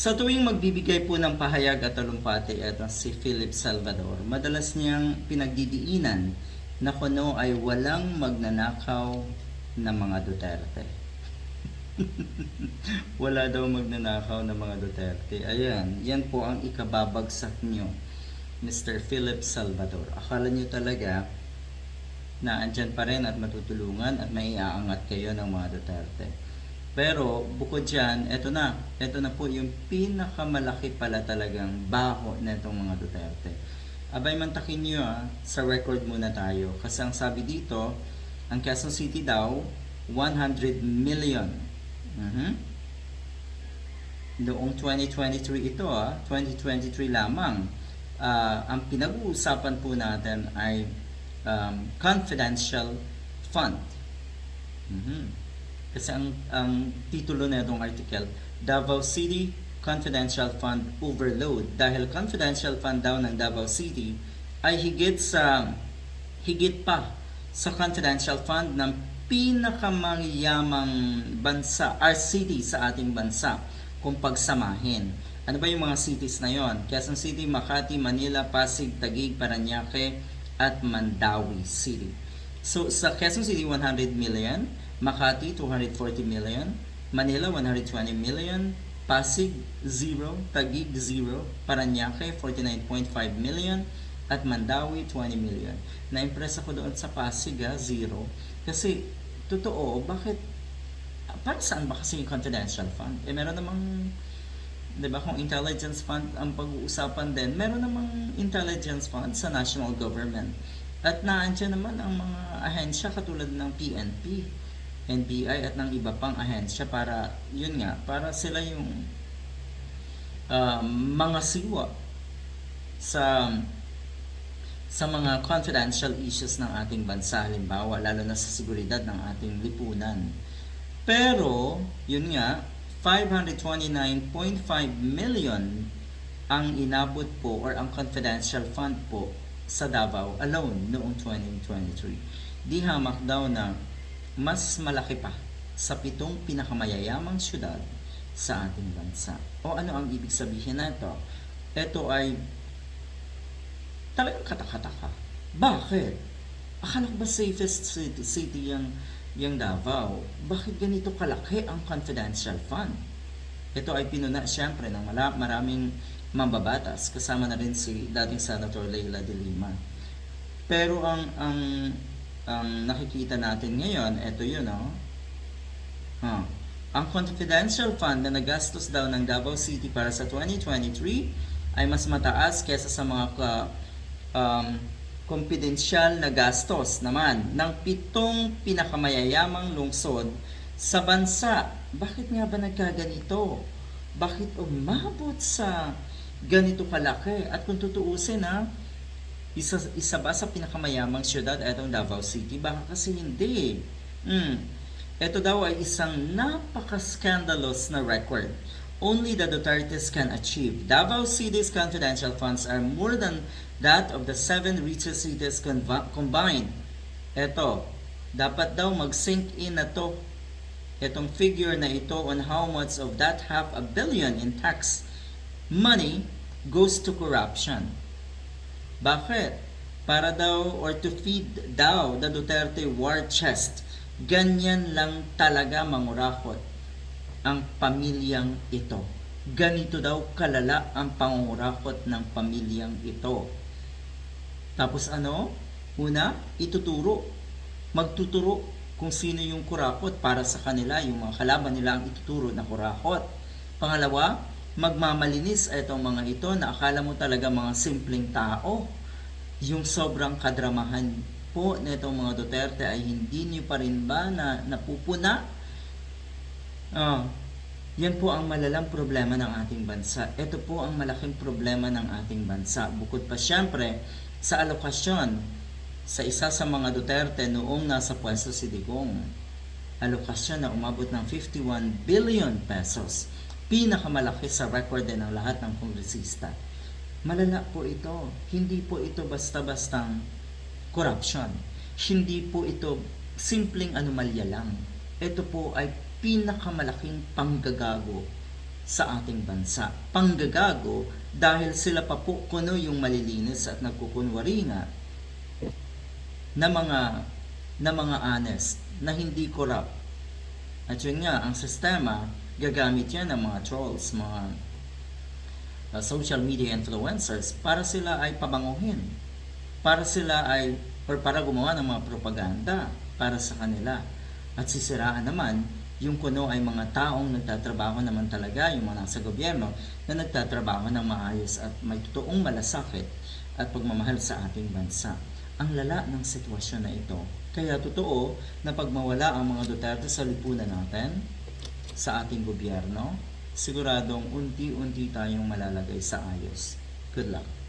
Sa tuwing magbibigay po ng pahayag at talumpati ito si Philip Salvador, madalas niyang pinagdidiinan na kuno ay walang magnanakaw na mga Duterte. Wala daw magnanakaw na mga Duterte. Ayan, yan po ang ikababagsak niyo, Mr. Philip Salvador. Akala niyo talaga na andyan pa rin at matutulungan at maiaangat kayo ng mga Duterte. Pero bukod dyan, eto na. Eto na po yung pinakamalaki pala talagang baho na itong mga Duterte. Abay mantakin nyo ah, sa record muna tayo. Kasi ang sabi dito, ang Quezon City daw, 100 million. Mhm. Noong 2023 ito ah, 2023 lamang. Ah, ang pinag-uusapan po natin ay um, confidential fund. Mhm. Kasi ang, ang titulo na itong article, Davao City Confidential Fund Overload. Dahil confidential fund daw ng Davao City ay higit sa higit pa sa confidential fund ng pinakamangiyamang bansa, our city sa ating bansa kung pagsamahin. Ano ba yung mga cities na yon? Quezon City, Makati, Manila, Pasig, Taguig, Paranaque, at Mandawi City. So sa Quezon City 100 million, Makati 240 million, Manila 120 million, Pasig 0, Taguig 0, Paranaque 49.5 million, at Mandawi 20 million. Na-impress ako doon sa Pasig ha, 0. Kasi totoo, bakit para saan ba kasi yung confidential fund? Eh meron namang 'di ba kung intelligence fund ang pag-uusapan din, meron namang intelligence fund sa national government. At naandyan naman ang mga ahensya katulad ng PNP, NBI at ng iba pang ahensya para yun nga, para sila yung um, mga siwa sa sa mga confidential issues ng ating bansa halimbawa lalo na sa seguridad ng ating lipunan. Pero yun nga 529.5 million ang inabot po or ang confidential fund po sa Davao alone noong 2023. Di hamak daw na mas malaki pa sa pitong pinakamayayamang syudad sa ating bansa. O ano ang ibig sabihin na ito? Ito ay talagang katakataka. Bakit? Akala ko ba safest city, city yung, yung Davao? Bakit ganito kalaki ang confidential fund? Ito ay pinuna siyempre ng maraming mambabatas. Kasama na rin si dating Senator Leila de Lima. Pero ang ang ang nakikita natin ngayon, ito yun, oh. Huh. Ang confidential fund na nagastos daw ng Davao City para sa 2023 ay mas mataas kesa sa mga ka, um, confidential na gastos naman ng pitong pinakamayayamang lungsod sa bansa. Bakit nga ba nagkaganito? Bakit umabot sa ganito kalaki? At kung tutuusin ha, isa, isa ba sa pinakamayamang syudad itong Davao City? Baka kasi hindi. Hmm. Ito daw ay isang napaka-scandalous na record. Only the Dutertes can achieve. Davao City's confidential funds are more than that of the seven richest cities combined. Ito, dapat daw mag-sink in na to itong figure na ito on how much of that half a billion in tax money goes to corruption. Bakit? Para daw or to feed daw the Duterte war chest. Ganyan lang talaga mangurakot ang pamilyang ito. Ganito daw kalala ang pangurakot ng pamilyang ito. Tapos ano? Una, ituturo. Magtuturo kung sino yung kurakot para sa kanila, yung mga kalaban nila ang ituturo na kurakot. Pangalawa, magmamalinis itong mga ito na akala mo talaga mga simpleng tao. Yung sobrang kadramahan po na itong mga Duterte ay hindi niyo pa rin ba na napupuna? Ah, yan po ang malalang problema ng ating bansa. Ito po ang malaking problema ng ating bansa. Bukod pa siyempre sa alokasyon sa isa sa mga Duterte noong nasa pwesto si Digong. Alokasyon na umabot ng 51 billion pesos. Pinakamalaki sa record din ng lahat ng kongresista. Malala po ito. Hindi po ito basta-bastang corruption. Hindi po ito simpleng anomalya lang. Ito po ay pinakamalaking panggagago sa ating bansa. Panggagago dahil sila pa po kuno yung malilinis at nagkukunwari nga na mga na mga honest, na hindi corrupt. At yun nga, ang sistema, gagamit yan ng mga trolls, mga uh, social media influencers para sila ay pabanguhin. Para sila ay, or para gumawa ng mga propaganda para sa kanila. At sisiraan naman, yung kuno ay mga taong nagtatrabaho naman talaga, yung mga nasa gobyerno, na nagtatrabaho ng maayos at may totoong malasakit at pagmamahal sa ating bansa. Ang lala ng sitwasyon na ito. Kaya totoo na pag mawala ang mga Duterte sa lipunan natin, sa ating gobyerno, siguradong unti-unti tayong malalagay sa ayos. Good luck.